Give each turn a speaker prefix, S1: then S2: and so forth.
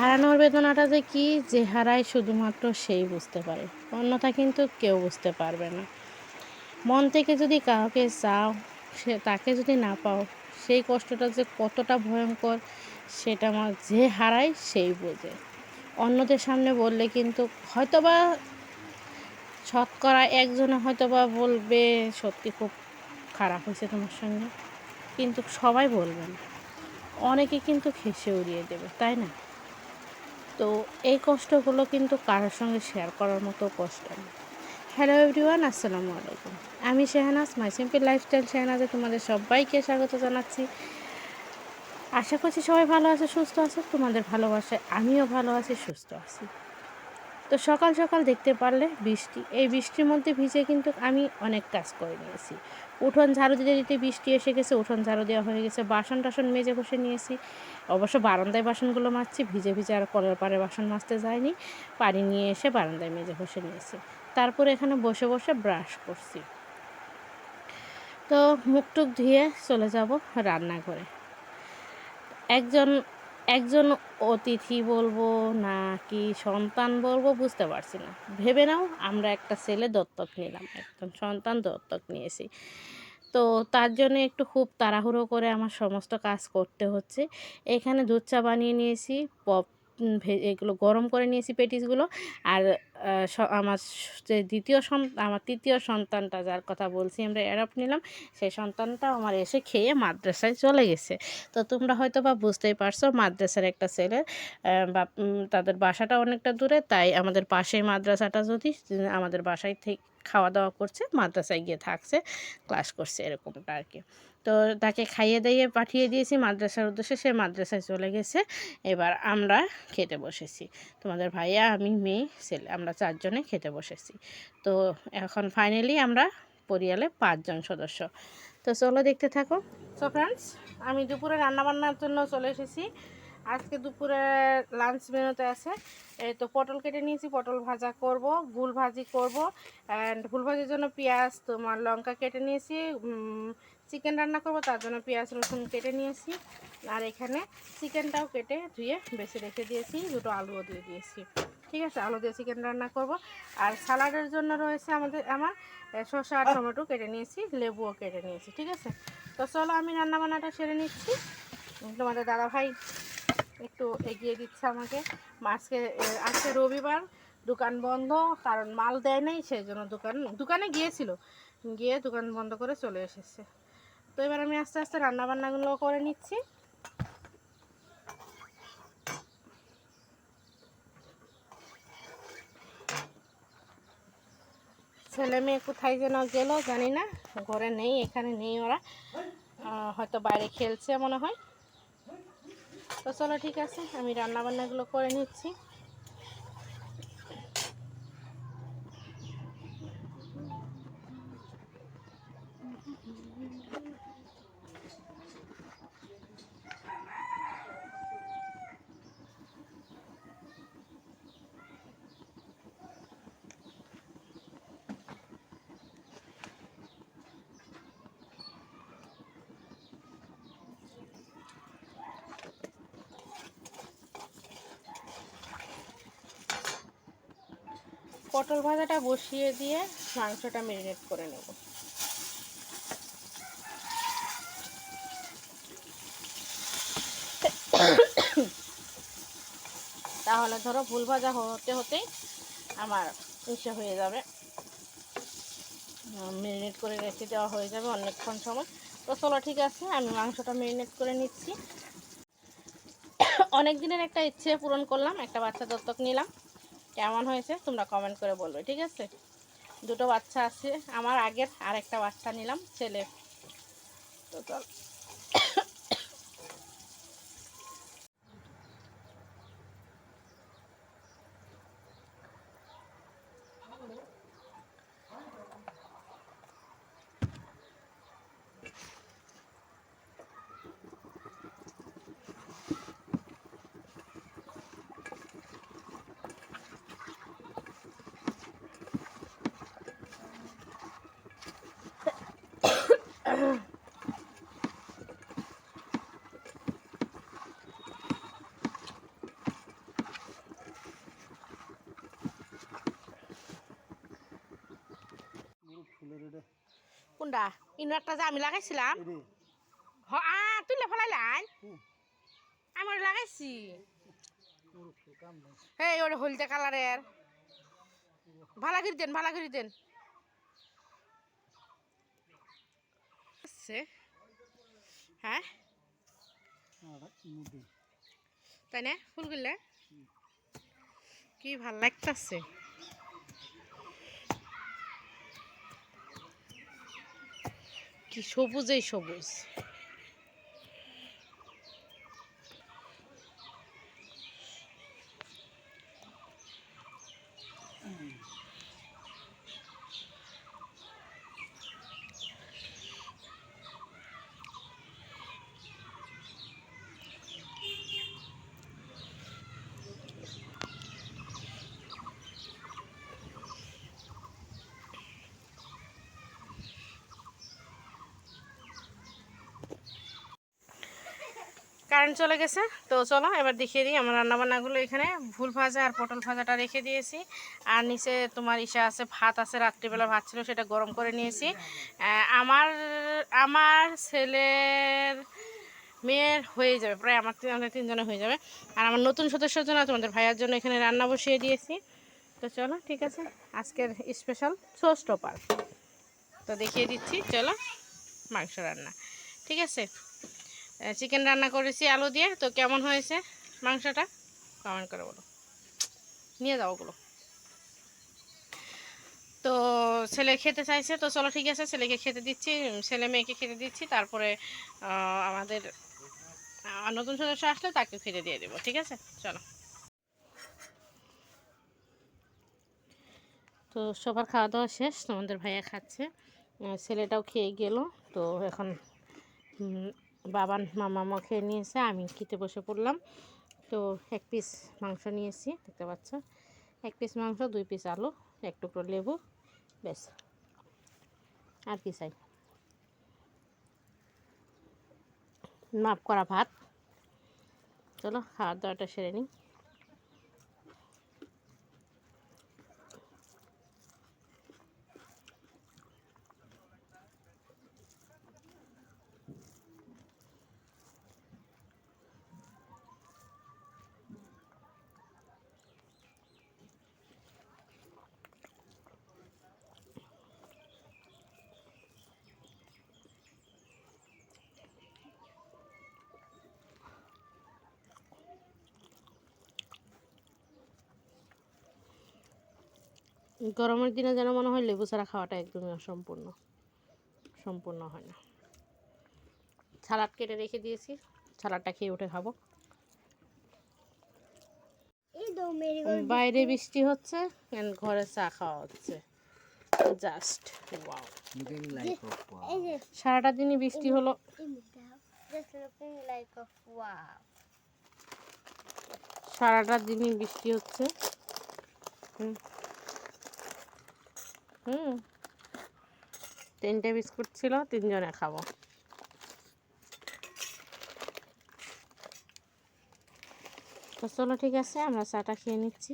S1: হারানোর বেদনাটা যে কি যে হারায় শুধুমাত্র সেই বুঝতে পারে, অন্যথা কিন্তু কেউ বুঝতে পারবে না। মন থেকে যদি কাউকে চাও, সে তাকে যদি না পাও, সেই কষ্টটা যে কতটা ভয়ঙ্কর, সেটা আমার যে হারায় সেই বোঝে। অন্যদের সামনে বললে কিন্তু হয়তোবা শতকরা একজনে হয়তোবা বলবে, সত্যি খুব খারাপ হয়েছে তোমার সঙ্গে। কিন্তু সবাই বলবে না। অনেকে কিন্তু খেসে উড়িয়ে দেবে, তাই না? তো এই কষ্টগুলো কিন্তু কারোর সঙ্গে শেয়ার করার মতো কষ্ট না। হ্যালো এভরিওয়ান আসসালামু আলাইকুম। আমি শেহানাজ মাই সিম্পল লাইফস্টাইল শেহানাজে তোমাদের সবাইকে স্বাগত জানাচ্ছি। আশা করছি সবাই ভালো আছে, সুস্থ আছে। তোমাদের ভালোবাসায় আমিও ভালো আছি, সুস্থ আছি। তো সকাল সকাল দেখতে পারলে বৃষ্টি। এই বৃষ্টির মধ্যে ভিজে কিন্তু আমি অনেক কাজ করে নিয়েছি। উঠোন ঝাড়ু দিতে দিতে বৃষ্টি এসে গেছে, উঠোন ঝাড়ু দেওয়া হয়ে গেছে, বাসন টাসন মেজে বসে নিয়েছি। অবশ্য বারান্দায় বাসনগুলো মাজছি, ভিজে ভিজে আর কলের পাড়ে বাসন মাজতে যায়নি পানি নিয়ে এসে বারান্দায় মেজে বসে নিয়েছি। তারপরে এখানে বসে বসে ব্রাশ করছি। তো মুখ টুক ধুয়ে চলে যাব রান্নাঘরে। একজন একজন অতিথি বলব না কি সন্তান বলব বুঝতে পারছি না। ভেবে নাও, আমরা একটা ছেলে দত্তক নিলাম একদম সন্তান দত্তক নিয়েছি। তো তার জন্য একটু খুব তাড়াহুড়ো করে আমার সমস্ত কাজ করতে হচ্ছে। এখানে দুধ চা বানিয়ে নিয়েছি, পপ এগুলো গরম করে নিয়েছি পেটিসগুলো। আর আমার যে দ্বিতীয় সন্তান আমার তৃতীয় সন্তানটা যার কথা বলছি আমরা অ্যাডাপ্ট নিলাম, সেই সন্তানটা আমার এসে খেয়ে মাদ্রাসায় চলে গেছে। তো তোমরা হয়তো বা বুঝতেই পারছ, মাদ্রাসার একটা ছেলে বা তাদের বাসাটা অনেকটা দূরে, তাই আমাদের পাশেই মাদ্রাসাটা যদি, আমাদের বাসায় থেকে খাওয়া দাওয়া করছে, মাদ্রাসায় গিয়ে থাকছে, ক্লাস করছে, এরকমটা আর কি। তো তাকে খাইয়ে দাইয়ে পাঠিয়ে দিয়েছি, মাদ্রাসার উদ্দেশ্যে সে মাদ্রাসায় চলে গেছে। এবার আমরা খেতে বসেছি। তোমাদের ভাইয়া, আমি, মেয়ে, ছেলে, আমরা চারজনে খেতে বসেছি। তো এখন ফাইনালি আমরা পরিয়ালে পাঁচজন সদস্য। তো চলো দেখতে থাকো। সো ফ্রেন্ডস আমি দুপুরে রান্নাবান্নার জন্য চলে এসেছি। আজকে দুপুরে লাঞ্চ মেনুতে আছে। এই তো পটল কেটে নিয়েছি, পটল ভাজা করব গুল ভাজি করব অ্যান্ড ফুল ভাজির জন্য পেঁয়াজ, তোমার লঙ্কা কেটে নিয়েছি চিকেন রান্না করব, তার জন্য পেঁয়াজ, রসুন কেটে নিয়েছি। আর এখানে চিকেনটাও কেটে ধুয়ে বেছে রেখে দিয়েছি, দুটো আলুও দিয়ে দিয়েছি। ঠিক আছে, আলু দিয়ে চিকেন রান্না করব। আর সালাডের জন্য রয়েছে আমাদের, আমার শসা আর টমেটো কেটে নিয়েছি, লেবুও কেটে নিয়েছি, ঠিক আছে? তো চলো, আমি রান্না বান্নাটা সেরে নিচ্ছি। তোমাদের দাদা ভাই একটু এগিয়ে দিচ্ছে আমাকে। আজকে আজকে রবিবার, দোকান বন্ধ, কারণ মাল দেয় নাই, সেই জন্য দোকান, দোকানে গিয়েছিল। গিয়ে দোকান বন্ধ করে চলে এসেছে। এবার আমি আস্তে আস্তে রান্না বান্নাগুলো করে নিচ্ছি। ছেলে মেয়ে কোথায় যেন গেল জানি না, ঘরে নেই, এখানে নেই ওরা। হয়তো বাইরে খেলছে মনে হয়। তো চলো ঠিক আছে, আমি রান্নাবান্নাগুলো করে নিচ্ছি। পটল ভাজাটা বসিয়ে দিয়ে মাংসটা মেরিনেট করে নেব। তাহলে ধরো ফুল ভাজা হতে হতেই আমার ইসে হয়ে যাবে। মেরিনেট করে রেখে দেওয়া হয়ে যাবে অনেকক্ষণ সময়। তো চলো ঠিক আছে, আমি মাংসটা মেরিনেট করে নিচ্ছি। অনেক দিনের একটা ইচ্ছে পূরণ করলাম, একটা বাচ্চা দত্তক নিলাম। কেমন হয়েছে তোমরা কমেন্ট করে বলবে, ঠিক আছে? দুটো বাচ্চা আছে, আমার আগের আরেকটা বাচ্চা নিলাম, ছেলে। তো চল। কোনটা ইনো একটা যে আমি লাগাইছিলাম। হ আ তুই ফেলাইলাই
S2: হুম
S1: আমি ওটা লাগাইছি। এই ওটা হলদে কালারের ভালো করে দেন। ভালো করে দেন। হ্যাঁ তাই না ফুলগুলা কি ভালো লাগতেছে। কি সবুজেই সবুজ কারেন্ট চলে গেছে। তো চলো, এবার দেখিয়ে দিই আমার রান্নাবান্নাগুলো এখানে। ভুল ভাজা আর পটল ভাজাটা রেখে দিয়েছি। আর নিচে তোমার ইসা আছে, ভাত আছে, রাত্রিবেলা ভাত ছিল, সেটা গরম করে নিয়েছি। আমার আমার ছেলের মেয়ের হয়ে যাবে, প্রায় আমার আমাদের তিনজনে হয়ে যাবে। আর আমার নতুন সদস্যের জন্য তোমাদের ভাইয়ার জন্য এখানে রান্না বসিয়ে দিয়েছি। তো চলো, ঠিক আছে, আজকের স্পেশাল সোস টপার তো দেখিয়ে দিচ্ছি, চলো, মাংস রান্না। ঠিক আছে? চিকেন রান্না করেছি, আলু দিয়ে। তো কেমন হয়েছে মাংসটা? কমেন্ট করে বলো। নিয়ে যাও ওগুলো। তো ছেলে খেতে চাইছে, তো চলো ঠিক আছে, ছেলেকে খেতে দিচ্ছি ছেলে মেয়েকে খেতে দিচ্ছি, তারপরে আমাদের নতুন সদস্য আসলে তাকে খেতে দিয়ে দেবো, ঠিক আছে? চলো। তো সবার খাওয়া দাওয়া শেষ, তোমাদের ভাইয়া খাচ্ছে। ছেলেটাও খেয়ে গেল, তো এখন বাবান মামা খেয়ে নিয়েছে, আমি খেতে বসে পড়লাম। তো এক পিস মাংস নিয়েছি, দেখতে পাচ্ছ? এক পিস মাংস, দুই পিস আলু, এক টুকরো লেবু, ব্যাস। আর কি চাই? মাপ করা ভাত। চলো, খাওয়ার দাওয়াটা সেরে নিই। গরমের দিনে যেন মনে হয় লেবু ছাড়া খাওয়াটা একদমই অসম্পূর্ণ। সম্পূর্ণ হয় না। সালাড কেটে রেখে দিয়েছি সালাডটা খেয়ে উঠে খাব। বাইরে বৃষ্টি হচ্ছে ঘরে চা খাওয়া হচ্ছে। জাস্ট ওয়াও সারাটা দিনই বৃষ্টি হলো. সারাটা দিনই বৃষ্টি হচ্ছে। হুম। হুম। তিনটে বিস্কুট ছিল তিনজনে খাব। তো চলো ঠিক আছে আমরা চাটা খেয়ে নিচ্ছি।